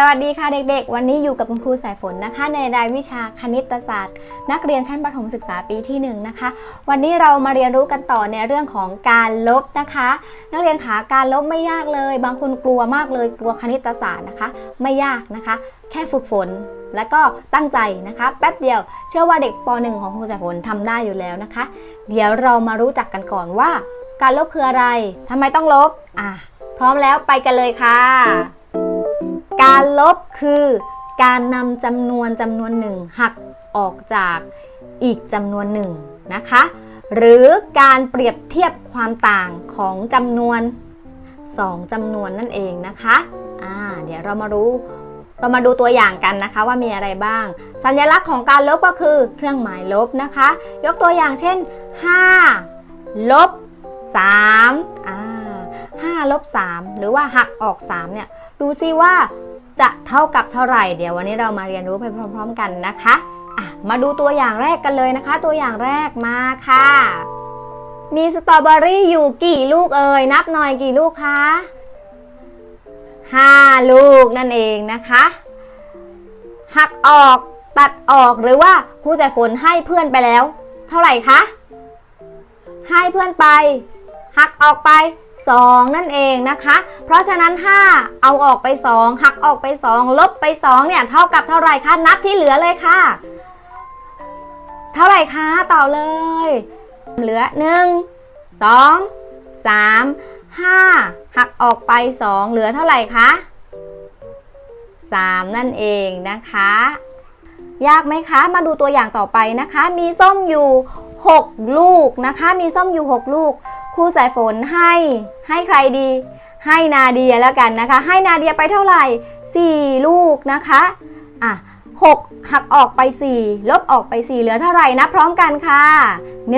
สวัสดีค่ะเด็กๆ วันนี้อยู่กับคุณครูสายฝนนะคะ ในรายวิชาคณิตศาสตร์ นักเรียนชั้นประถมศึกษาปีที่1นงนะคะ วันนี้เรามาเรียนรู้กันต่อในเรื่องของการลบนะคะ นักเรียนขาการลบไม่ยากเลย บางคนกลัวมากเลยกลัวคณิตศาสตร์นะคะ ไม่ยากนะคะ แค่ฝึกฝนแล้วก็ตั้งใจนะคะ แป๊บเดียวเชื่อว่าเด็กป .1 ของครูสายฝนทำได้อยู่แล้วนะคะ เดี๋ยวเรามารู้จักกันก่อนว่า การลบคืออะไรทำไมต้องลบอะพร้อมแล้วไปกันเลยค่ะ การลบคือการนำจำนวนจำนวนหนึ่งหักออกจากอีกจำนวนหนึ่งนะคะ หรือการเปรียบเทียบความต่างของจำนวน 2จำนวนนั่นเองนะคะอ่าเดี๋ยวเรามารู้เรามาดูตัวอย่างกันนะคะว่ามีอะไรบ้าง สัญลักษณ์ของการลบก็คือเครื่องหมายลบนะคะ ยกตัวอย่างเช่น 5 ลบ3อ่า5ลบ3หรือว่าหักออก 3 เนี่ย ดูซิว่า จะเท่ากับเท่าไหร่ เดี๋ยววันนี้เรามาเรียนรู้ไปพร้อม ๆ กันนะคะะมาดูตัวอย่างแรกกันเลยนะคะ ตัวอย่างแรกมาค่ะ มีสตรอเบอรี่อยู่กี่ลูกเอ่ยนับหน่อยกี่ลูกคะห้าลูกนั่นเองนะคะ หักออกตัดออกหรือว่าครูแต่ฝนให้เพื่อนไปแล้ว เท่าไหร่คะให้เพื่อนไป หักออกไป 2 นั่นเองนะคะ เพราะฉะนั้นถ้าเอาออกไป 2 หักออกไป 2 ลบไป 2 เนี่ย เท่ากับเท่าไหร่คะ นับที่เหลือเลยค่ะ เท่าไหร่คะต่อเลย เหลือ 1 2 3 5 หักออกไป 2 เหลือเท่าไหร่คะ 3 นั่นเองนะคะ ยากไหมคะ มาดูตัวอย่างต่อไปนะคะ มีส้มอยู่ 6 ลูกนะคะ มีส้มอยู่ 6 ลูก ครูสายฝนให้ ให้ใครดี ให้นาเดียแล้วกันนะคะ ให้นาเดียไปเท่าไหร่ 4 ลูกนะคะ อะ6หักออกไป 4 ลบออกไป 4 เหลือเท่าไหร่นับพร้อมกันค่ะ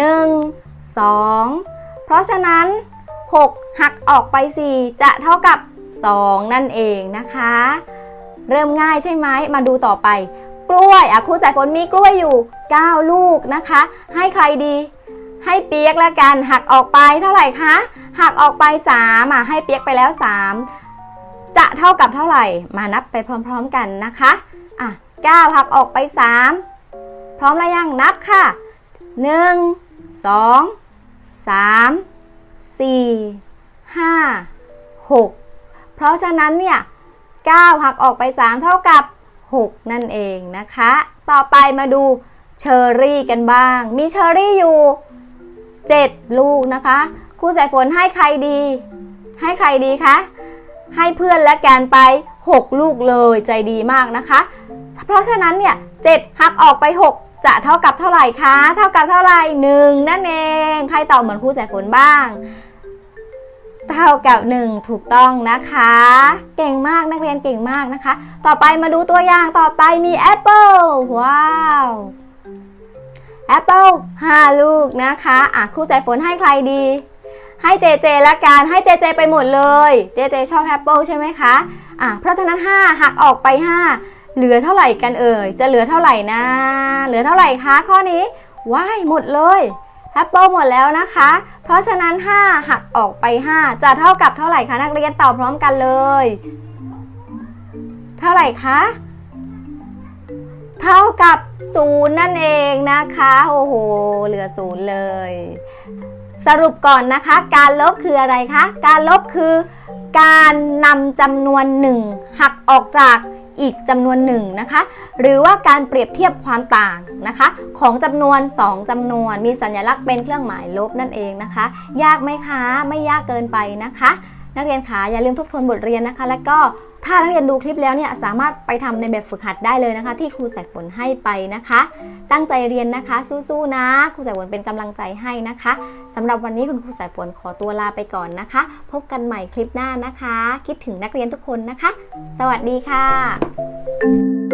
1 2 เพราะฉะนั้น 6 หักออกไป 4 จะเท่ากับ 2 นั่นเองนะคะ เริ่มง่ายใช่ไหมมาดูต่อไป กล้วยอะครูสายฝนมีกล้วยอยู่ 9 ลูกนะคะ ให้ใครดี ให้เปียกแล้วกัน หักออกไปเท่าไหร่คะหักออกไป3อะให้เปียกไปแล้ว 3 จะเท่ากับเท่าไหร่มานับไปพร้อมๆกันนะคะอะ9หักออกไป 3 พร้อมแล้วยังนับค่ะ 1 2 3 4 5 6 เพราะฉะนั้นเนี่ย9หักออกไป 3 เท่ากับ 6 นั่นเองนะคะ ต่อไปมาดูเชอร์รี่กันบ้าง มีเชอร์รี่อยู่ 7 ลูกนะคะครูสายฝนให้ใครดี ให้ใครดีคะ ให้เพื่อนและแกนไป 6 ลูกเลยใจดีมากนะคะ เพราะฉะนั้นเนี่ย7หักออกไป 6 จะเท่ากับเท่าไหร่คะ เท่ากับเท่าไหร่1นั่นเอง ใครตอบเหมือนครูสายฝนบ้าง เท่ากับ 1 ถูกต้องนะคะ เก่งมากนักเรียนเก่งมากนะคะ ต่อไปมาดูตัวอย่างต่อไปมีแอปเปิลว้าวแอปเปิล5ลูกนะคะอะครูสายฝนให้ใครดี ให้เจเจละกันให้เจเจไปหมดเลยเจเจชอบแอปเปิลใช่ไหมคะอะเพราะฉะนั้น 5 หักออกไป 5 เหลือเท่าไหร่กันเอ่ยจะเหลือเท่าไหร่นะ เหลือเท่าไหร่คะข้อนี้ว้ายหมดเลย แอปเปิลหมดแล้วนะคะ เพราะฉะนั้น 5 หักออกไป 5 จะเท่ากับเท่าไหร่คะนักเรียนตอบพร้อมกันเลย เท่าไหร่คะเท่ากับศูนย์นั่นเองนะคะ โอ้โห เหลือศูนย์เลย สรุปก่อนนะคะ การลบคืออะไรคะ การลบคือ การนำจำนวนหนึ่งหักออกจาก อีกจำนวนหนึ่งนะคะ หรือว่าการเปรียบเทียบความต่างนะคะ ของจำนวน 2จำนวน มีสัญลักษณ์เป็นเครื่องหมายลบนั่นเองนะคะ ยากไหมคะ ไม่ยากเกินไปนะคะ นักเรียนคะอย่าลืมทบทวนบทเรียนนะคะ และก็ ถ้านักเรียนดูคลิปแล้วเนี่ยสามารถไปทำในแบบฝึกหัดได้เลยนะคะ ที่ครูสายฝนให้ไปนะคะ ตั้งใจเรียนนะคะสู้ๆนะ ครูสายฝนเป็นกำลังใจให้นะคะสำหรับวันนี้คุณครูสายฝนขอตัวลาไปก่อนนะคะ พบกันใหม่คลิปหน้านะคะ คิดถึงนักเรียนทุกคนนะคะ สวัสดีค่ะ